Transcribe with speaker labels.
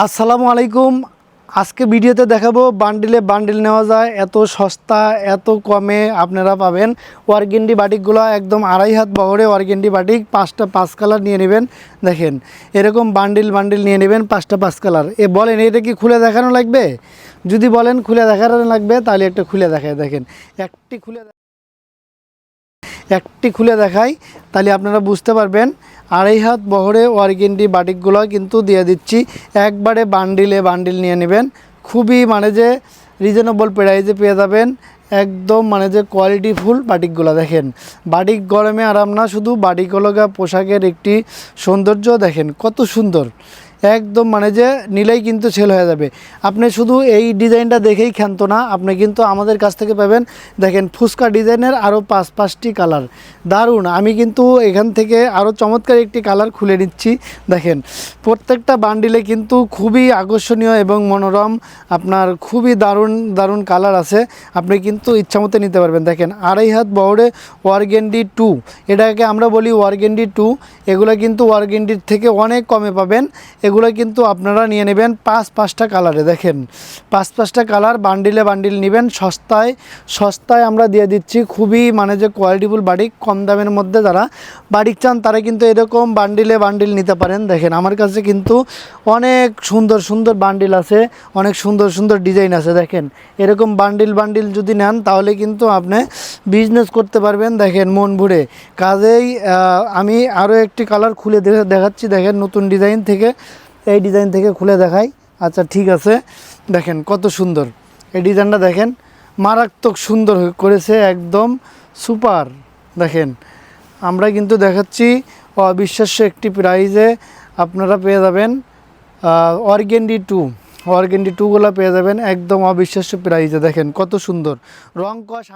Speaker 1: আসসালামু আলাইকুম। আজকে ভিডিওতে দেখাবো বান্ডিলে বান্ডিল নেওয়া যায়, এত সস্তা, এত কমে আপনারা পাবেন। ওয়ারগেন্ডি বাটিকগুলো একদম আড়াই হাত বহরে ওয়ারগেন্ডি বাটিক, পাঁচটা পাঁচ কালার নিয়ে নেবেন। দেখেন, এরকম বান্ডিল বান্ডিল নিয়ে নেবেন পাঁচটা পাঁচ কালার। এ বলেন, এটা কি খুলে দেখানো লাগবে? যদি বলেন খুলে দেখানো লাগবে, তাহলে একটা খুলে দেখায় দেখেন, একটি খুলে একটি খুলে দেখাই, তাহলে আপনারা বুঝতে পারবেন আড়াই হাত বহরে ওয়ারগেন্ডি বাটিকগুলো কিন্তু দিয়ে দিচ্ছি। একবারে বান্ডিলে বান্ডিল নিয়ে নেবেন। খুবই মানে যে রিজনেবল প্রাইজে পেয়ে যাবেন। একদম মানে যে কোয়ালিটিফুল বাটিকগুলো দেখেন। বাটিক গরমে আরাম না, শুধু বাটিকলগা পোশাকের একটি সৌন্দর্য দেখেন, কত সুন্দর। একদম মানে যে নিলেই কিন্তু সেল হয়ে যাবে। আপনি শুধু এই ডিজাইনটা দেখেই ক্ষান্ত না, আপনি কিন্তু আমাদের কাছ থেকে পাবেন, দেখেন ফুচকা ডিজাইনের আরও পাঁচ, পাঁচটি কালার। দারুণ, আমি কিন্তু এখান থেকে আরও চমৎকার একটি কালার খুলে নিচ্ছি, দেখেন। প্রত্যেকটা বান্ডিলে কিন্তু খুবই আকর্ষণীয় এবং মনোরম, আপনার খুবই দারুণ দারুণ কালার আছে, আপনি কিন্তু ইচ্ছামতো নিতে পারবেন। দেখেন, আড়াই হাত বহরে ওয়ারগেন্ডি টু, এটাকে আমরা বলি ওয়ারগেন্ডি টু, এগুলো কিন্তু ওয়ারগেন্ডির থেকে অনেক কমে পাবেন এগুলো কিন্তু আপনারা নিয়ে নেবেন পাঁচ পাঁচটা কালারে, দেখেন। পাঁচ পাঁচটা কালার, বান্ডিলে বান্ডিল নেবেন, সস্তায় সস্তায় আমরা দিয়ে দিচ্ছি খুবই মানে যে কোয়ালিটিফুল বাড়ি, কম দামের মধ্যে যারা বাড়ি চান, তারা কিন্তু এরকম বান্ডিলে বান্ডিল নিতে পারেন। দেখেন, আমার কাছে কিন্তু অনেক সুন্দর সুন্দর বান্ডিল আছে, অনেক সুন্দর সুন্দর ডিজাইন আছে, দেখেন। এরকম বান্ডিল বান্ডিল যদি নেন, তাহলে কিন্তু আপনি বিজনেস করতে পারবেন, দেখেন, মন ভরে। কাজেই আমি আরও একটি কালার খুলে দেখে- দেখাচ্ছি, দেখেন, নতুন ডিজাইন থেকে। এই ডিজাইন থেকে খুলে দেখাই। আচ্ছা ঠিক আছে। দেখেন কত সুন্দর। এই ডিজাইনটা দেখেন, মারাত্মক সুন্দর করেছে, একদম সুপার। দেখেন, আমরা কিন্তু দেখাচ্ছি অবিশ্বাস্য একটি প্রাইজে আপনারা পেয়ে যাবেন অর্গেন্ডি টু। অর্গেন্ডি টুগুলো পেয়ে যাবেন একদম অবিশ্বাস্য প্রাইজে। দেখেন কত সুন্দর। রং কস